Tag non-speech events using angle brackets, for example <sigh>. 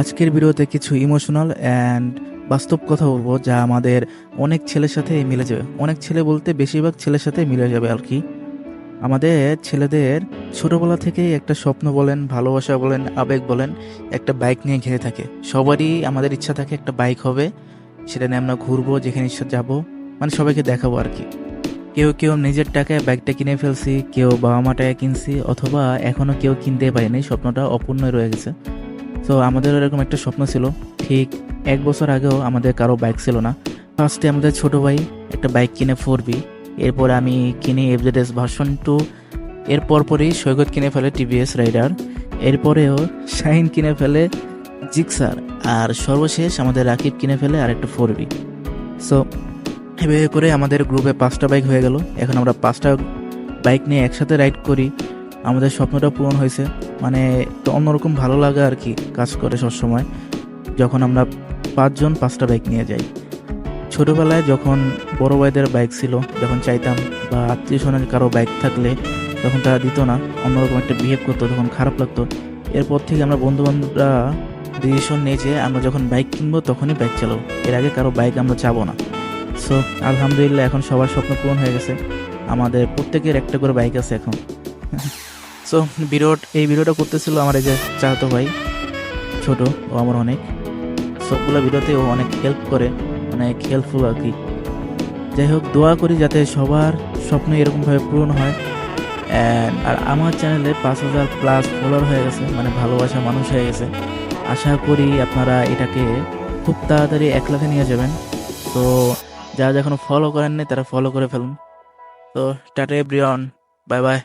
আজকের ভিডিওতে কিছু ইমোশনাল অ্যান্ড বাস্তব কথা বলব যা আমাদের অনেক ছেলের সাথে মিলে যাবে। অনেক ছেলে বলতে বেশিরভাগ ছেলের সাথে মিলে যাবে আর কি। আমাদের ছেলেদের ছোটবেলা থেকেই একটা স্বপ্ন বলেন, ভালোবাসা বলেন, আবেগ বলেন, একটা বাইক নিয়ে ঘিরে থাকে। সবারই আমাদের ইচ্ছা থাকে একটা বাইক হবে, সেটা নিয়ে আমরা ঘুরবো, যেখানে ইচ্ছা যাব মানে সবাইকে দেখাবো আর কি। কেউ কেউ নিজের টাকায় বাইকটা কিনে ফেলছি, কেউ বাবা মা টাকায় কিনছি, অথবা এখনও কেউ কিনতে পারেনি, স্বপ্নটা অপূর্ণই রয়ে গেছে। তো আমাদের এরকম একটা স্বপ্ন ছিল। ঠিক এক বছর আগেও আমাদের কারও বাইক ছিল না। ফার্স্টে আমাদের ছোট ভাই একটা বাইক কিনে ফোর বি এরপর আমি কিনি এফজেডএস ভার্সন টু এর পরপরই সৈকত কিনে ফেলে টিভিএস রাইডার এরপরেও শাহিন কিনে ফেলে জিক্সার আর সর্বশেষ আমাদের রাকিব কিনে ফেলে আর একটা ফোর বি সো এভাবে করে আমাদের গ্রুপে পাঁচটা বাইক হয়ে গেল। এখন আমরা পাঁচটা বাইক নিয়ে একসাথে রাইড করি। আমাদের স্বপ্নটা পূরণ হয়েছে। মানে অন্যরকম ভালো লাগা আর কি কাজ করে সবসময়। যখন আমরা পাঁচজন পাঁচটা বাইক নিয়ে যাই। ছোটোবেলায় যখন বড় ভাইদের বাইক ছিল, যখন চাইতাম বা আত্মীয় স্বজনের কারও বাইক থাকলে তখন তারা দিত না। অন্যরকম একটা বিহেভ করতো, তখন খারাপ লাগতো। এরপর থেকে আমরা বন্ধু বান্ধবরা ডিসিশন নিয়ে যে আমরা যখন বাইক কিনবো তখনই বাইক চালাবো। এর আগে কারও বাইক আমরা চাবো না। সো আলহামদুলিল্লাহ এখন সবার স্বপ্ন পূরণ হয়ে গেছে। আমাদের প্রত্যেকের একটা করে বাইক আছে এখন। <laughs> সো ভিডিও এই ভিডিওটা করতেছিল আমার এই যে চাহতো ভাই, ছোট, ও আমার অনেক। সবগুলো ভিডিওতে ও অনেক হেল্প করে, অনেক হেল্পফুল আর কি। যাই হোক, দোয়া করি যাতে সবার স্বপ্ন এরকমভাবে পূরণ হয়। আর আমার চ্যানেলে পাঁচ হাজার প্লাস ফলোয়ার হয়ে গেছে মানে ভালোবাসা মানুষ হয়ে গেছে। আশা করি আপনারা এটাকে খুব তাড়াতাড়ি এক লাখে নিয়ে যাবেন। তো যারা যখন ফলো করেননি, তারা ফলো করে ফেলুন। তো টাটা এভরিওয়ান বাই বাই